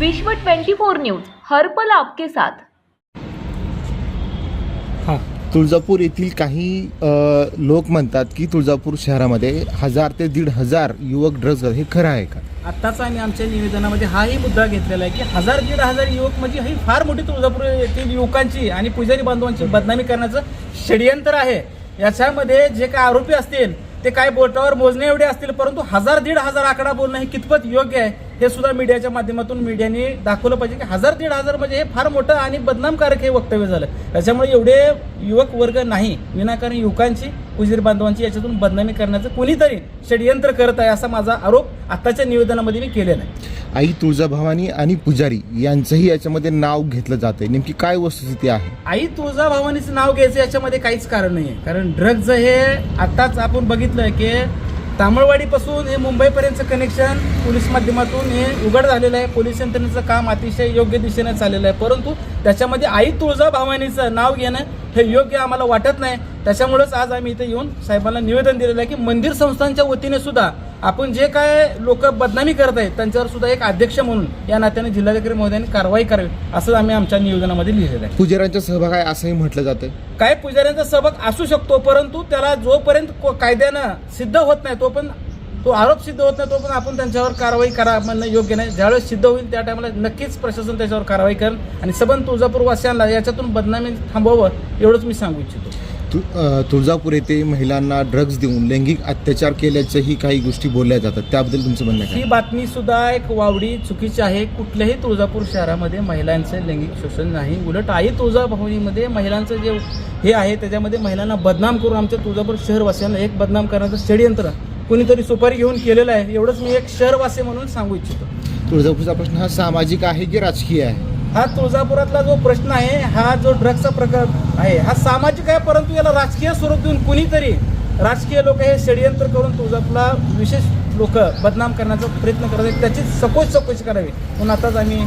विश्व 24 न्यूज हर पल आपके साथ. हां. तुळजापूर येथील काही लोक म्हणतात की तुळजापूर शहरामध्ये हजार ते दीड हजार युवक ड्रग्ज हे खरं आहे का? आत्ताच आम्ही आमच्या निवेदनामध्ये हाही मुद्दा घेतलेला आहे की हजार दीड हजार युवक म्हणजे ही फार मोठी तुळजापूर येथील युवकांची आणि पुजारी बांधवांची बदनामी करण्याचं षडयंत्र आहे. याच्यामध्ये जे काय आरोपी असतील ते काय बोटावर मोजणे एवढे असतील परंतु हजार दीड हजार आकडा बोलणं हे कितपत योग्य आहे? हे सुद्धा मीडियाच्या माध्यमातून मीडियाने दाखवलं पाहिजे की हजार दीड हजार म्हणजे हे फार मोठं आणि बदनामकारक हे वक्तव्य झालं. त्याच्यामुळे एवढे युवक वर्ग नाही विनाकारण युवकांची पुजारी बांधवांची याच्यातून बदनामी करण्याचं कोणीतरी षडयंत्र करत आहे असा माझा आरोप आत्ताच्या निवेदनामध्ये मी केलेला आहे. आई तुळजाभवानी आणि पुजारी यांचंही याच्यामध्ये नाव घेतलं जाते नेमकी काय वस्तुस्थिती आहे? आई तुळजा भवानीचं नाव घ्यायचं याच्यामध्ये काहीच कारण नाही आहे कारण ड्रग्ज हे आताच आपण बघितलं की तामळवाडीपासून हे मुंबईपर्यंतचं कनेक्शन पोलीस माध्यमातून हे उघड झालेलं आहे. पोलीस यंत्रणेचं काम अतिशय योग्य दिशेने चाललेलं आहे. परंतु त्याच्यामध्ये आई तुळजा भवानीचं नाव घेणं हे योग्य आम्हाला वाटत नाही. त्याच्यामुळेच आज आम्ही इथे येऊन साहेबांना निवेदन दिलेलं आहे की मंदिर संस्थांच्या वतीने सुद्धा आपण जे काय लोक बदनामी करत आहेत त्यांच्यावर सुद्धा एक अध्यक्ष म्हणून या नात्याने जिल्हाधिकारी महोदयांनी कारवाई करावी असं आम्ही आमच्या निवेदनामध्ये लिहिलेलं आहे. पुजाऱ्यांचा सहभाग आहे असंही म्हटलं जातं काय पुजाऱ्यांचा सहभाग असू शकतो परंतु त्याला जोपर्यंत को- कायद्यानं सिद्ध होत नाही तो पण तो आरोप सिद्ध होत नाही तो पण आपण त्यांच्यावर कारवाई करा म्हणणं योग्य नाही. ज्यावेळेस सिद्ध होईल त्या टायमाला नक्कीच प्रशासन त्याच्यावर कारवाई करेल. आणि सबंध तुळजापूर वासियांना याच्यातून बदनामी थांबवावं एवढंच मी सांगू इच्छितो. तु तुळजापूर येथे महिलांना ड्रग्ज देऊन लैंगिक अत्याचार केल्याच्याही काही गोष्टी बोलल्या जातात. त्याबद्दल तुमचं म्हणणं ही बातमी सुद्धा एक वावडी चुकीची आहे. कुठल्याही तुळजापूर शहरामध्ये महिलांचे लैंगिक शोषण नाही. उलट आई तुळजाभवानीमध्ये महिलांचं जे हे आहे त्याच्यामध्ये महिलांना बदनाम करून आमच्या तुळजापूर शहरवासियांना एक बदनाम करण्याचं षडयंत्र कुणीतरी सुपारी घेऊन केलेलं आहे. एवढंच मी एक शहरवासी म्हणून सांगू इच्छितो. तुळजापूरचा प्रश्न हा सामाजिक आहे की राजकीय आहे? हा तुळजापुरातला जो प्रश्न आहे हा जो ड्रग्सचा प्रकार आहे हा सामाजिक आहे परंतु याला राजकीय स्वरूप देऊन कुणीतरी राजकीय लोक हे षडयंत्र करून तुळजापूरला विशेष लोक बदनाम करण्याचा प्रयत्न करत आहेत. त्याची सखोश चौकशी करावी. म्हणून आताच आम्ही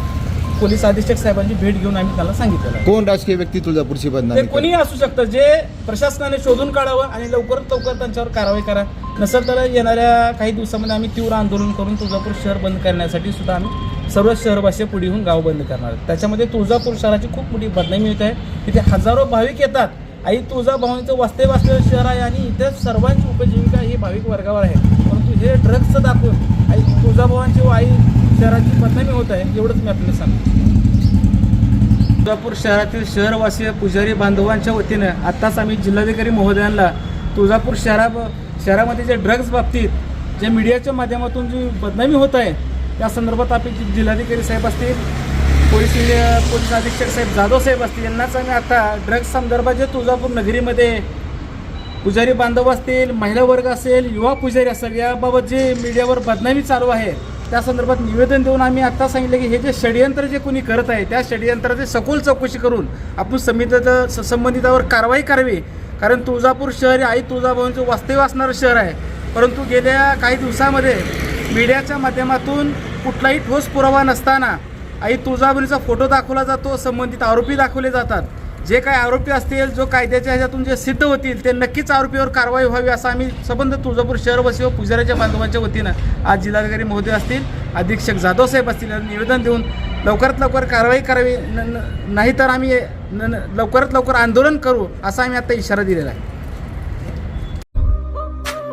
पोलीस अधीक्षक साहेबांची भेट घेऊन आम्ही त्याला सांगितलेलं आहे. कोण राजकीय व्यक्ती तुळजापूरची ते बदनामी कोणीही असू शकतं. जे प्रशासनाने शोधून काढावं आणि लवकरात लवकर त्यांच्यावर कारवाई करा. नसेल तर येणाऱ्या काही दिवसामध्ये आम्ही तीव्र आंदोलन करून तुळजापूर शहर बंद करण्यासाठी सुद्धा आम्ही सर्व शहरवासी पुढे येऊन गाव बंद करणार. त्याच्यामध्ये तुळजापूर शहराची खूप मोठी बदनामी होत आहे. तिथे हजारो भाविक येतात. आई तुळजाभवानीचं वास्तव असलेलं शहर आहे आणि इथे सर्वांची उपजीविका ही भाविक वर्गावर आहे. परंतु हे ड्रग्सचं दाखवून आई तुळजाभवांची व आई शहराची बदनामी होत आहे एवढंच मी आपल्याला सांगतो. तुळजापूर शहरातील शहरवासी पुजारी बांधवांच्या वतीनं आत्ताच आम्ही जिल्हाधिकारी महोदयांना तुळजापूर शहरा शहरामध्ये जे ड्रग्ज बाबतीत जे मीडियाच्या माध्यमातून जी बदनामी होत आहे या संदर्भात आपली जे जिल्हाधिकारी साहेब असतील पोलीस पोलीस अधीक्षक साहेब जाधव साहेब असतील यांनाच आम्ही आता ड्रग्ज संदर्भात जे तुळजापूर नगरीमध्ये पुजारी बांधव असतील महिला वर्ग असेल युवा पुजारी असेल याबाबत जे मीडियावर बदनामी चालू आहे त्या संदर्भात निवेदन देऊन आम्ही आत्ता सांगितलं की हे जे षडयंत्र जे कोणी करत आहे त्या षडयंत्राची सखोल चौकशी करून आपण समितीचं स- संबंधितावर कारवाई करावी. कारण तुळजापूर शहर हे आई तुळजाभवानीचं वास्तव्य असणारं शहर आहे. परंतु गेल्या काही दिवसामध्ये मीडियाच्या माध्यमातून कुठलाही ठोस पुरावा नसताना आई तुळजाभवानीचा फोटो दाखवला जातो संबंधित आरोपी दाखवले जातात. जे काही आरोपी असतील जो कायद्याच्या ह्याच्यातून जे सिद्ध होतील ते नक्कीच आरोपीवर कारवाई व्हावी असं आम्ही संबंध तुळजापूर शहरवासी व पुजाऱ्याच्या बांधवांच्या वतीनं आज जिल्हाधिकारी महोदय असतील अधीक्षक जाधव साहेब असतील निवेदन देऊन लवकरात लवकर कारवाई करावी. न- न- नाहीतर आम्ही न- लवकरात लवकर आंदोलन करू असा आम्ही आता इशारा दिलेला आहे.